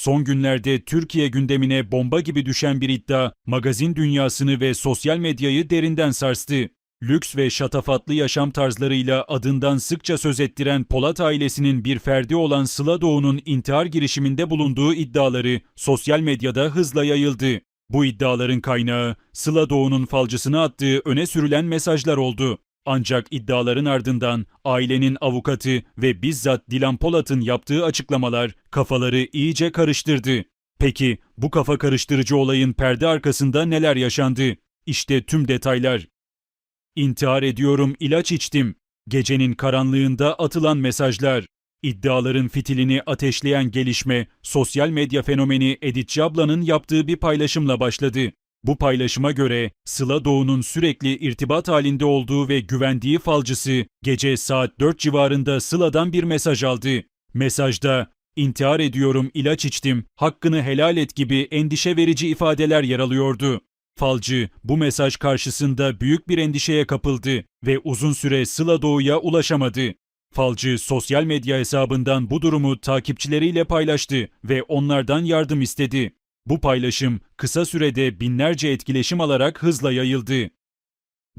Son günlerde Türkiye gündemine bomba gibi düşen bir iddia, magazin dünyasını ve sosyal medyayı derinden sarstı. Lüks ve şatafatlı yaşam tarzlarıyla adından sıkça söz ettiren Polat ailesinin bir ferdi olan Sıla Doğu'nun intihar girişiminde bulunduğu iddiaları sosyal medyada hızla yayıldı. Bu iddiaların kaynağı Sıla Doğu'nun falcısına attığı öne sürülen mesajlar oldu. Ancak iddiaların ardından ailenin avukatı ve bizzat Dilan Polat'ın yaptığı açıklamalar kafaları iyice karıştırdı. Peki bu kafa karıştırıcı olayın perde arkasında neler yaşandı? İşte tüm detaylar. İntihar ediyorum, ilaç içtim. Gecenin karanlığında atılan mesajlar. İddiaların fitilini ateşleyen gelişme, sosyal medya fenomeni Edith Cabla'nın yaptığı bir paylaşımla başladı. Bu paylaşıma göre Sıla Doğu'nun sürekli irtibat halinde olduğu ve güvendiği falcısı gece saat 4 civarında Sıla'dan bir mesaj aldı. Mesajda intihar ediyorum, ilaç içtim, hakkını helal et gibi endişe verici ifadeler yer alıyordu. Falcı bu mesaj karşısında büyük bir endişeye kapıldı ve uzun süre Sıla Doğu'ya ulaşamadı. Falcı sosyal medya hesabından bu durumu takipçileriyle paylaştı ve onlardan yardım istedi. Bu paylaşım kısa sürede binlerce etkileşim alarak hızla yayıldı.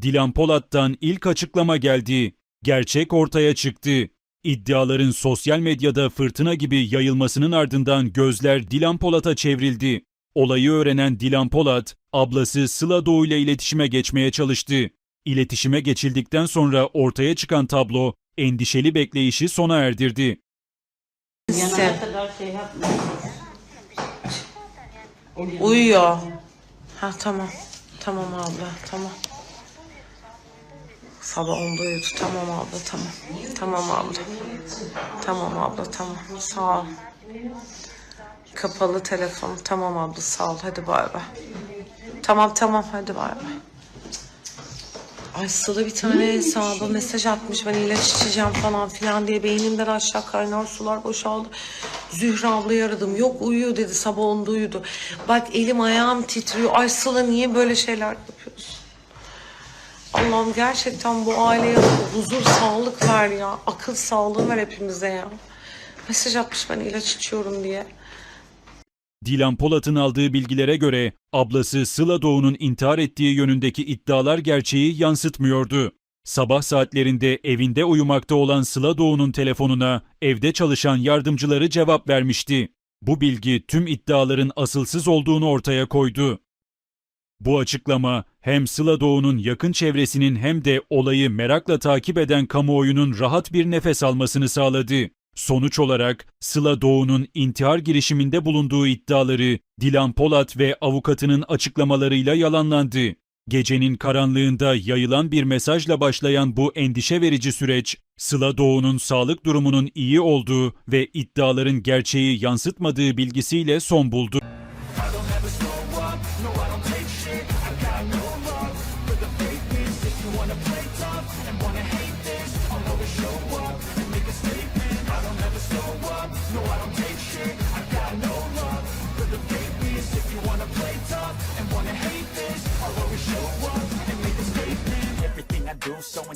Dilan Polat'tan ilk açıklama geldi. Gerçek ortaya çıktı. İddiaların sosyal medyada fırtına gibi yayılmasının ardından gözler Dilan Polat'a çevrildi. Olayı öğrenen Dilan Polat, ablası Sıla Doğu ile iletişime geçmeye çalıştı. İletişime geçildikten sonra ortaya çıkan tablo endişeli bekleyişi sona erdirdi. Sen kadar şey yapma. Uyuyor. Ha tamam. Tamam abla tamam. Sabah onda uyudu. Tamam abla tamam. Tamam abla. Tamam abla tamam. Sağ ol. Kapalı telefon. Tamam abla sağ ol. Hadi bay bay. Tamam tamam hadi bay bay. Ay Sıla bir tane hesaba mesaj atmış ben ilaç içeceğim falan filan diye beynimden aşağı kaynar sular boşaldı. Zühre ablayı aradım. Yok uyuyor dedi sabah onda uyudu. Bak elim ayağım titriyor. Ay Sıla niye böyle şeyler yapıyorsun? Allah'ım gerçekten bu aileye huzur, sağlık ver ya. Akıl sağlığı ver hepimize ya. Mesaj atmış ben ilaç içiyorum diye. Dilan Polat'ın aldığı bilgilere göre ablası Sıla Doğu'nun intihar ettiği yönündeki iddialar gerçeği yansıtmıyordu. Sabah saatlerinde evinde uyumakta olan Sıla Doğu'nun telefonuna evde çalışan yardımcıları cevap vermişti. Bu bilgi tüm iddiaların asılsız olduğunu ortaya koydu. Bu açıklama hem Sıla Doğu'nun yakın çevresinin hem de olayı merakla takip eden kamuoyunun rahat bir nefes almasını sağladı. Sonuç olarak Sıla Doğu'nun intihar girişiminde bulunduğu iddiaları Dilan Polat ve avukatının açıklamalarıyla yalanlandı. Gecenin karanlığında yayılan bir mesajla başlayan bu endişe verici süreç, Sıla Doğu'nun sağlık durumunun iyi olduğu ve iddiaların gerçeği yansıtmadığı bilgisiyle son buldu. wanna play tough and wanna hate this. I'll always show up and make a statement. Everything I do so instead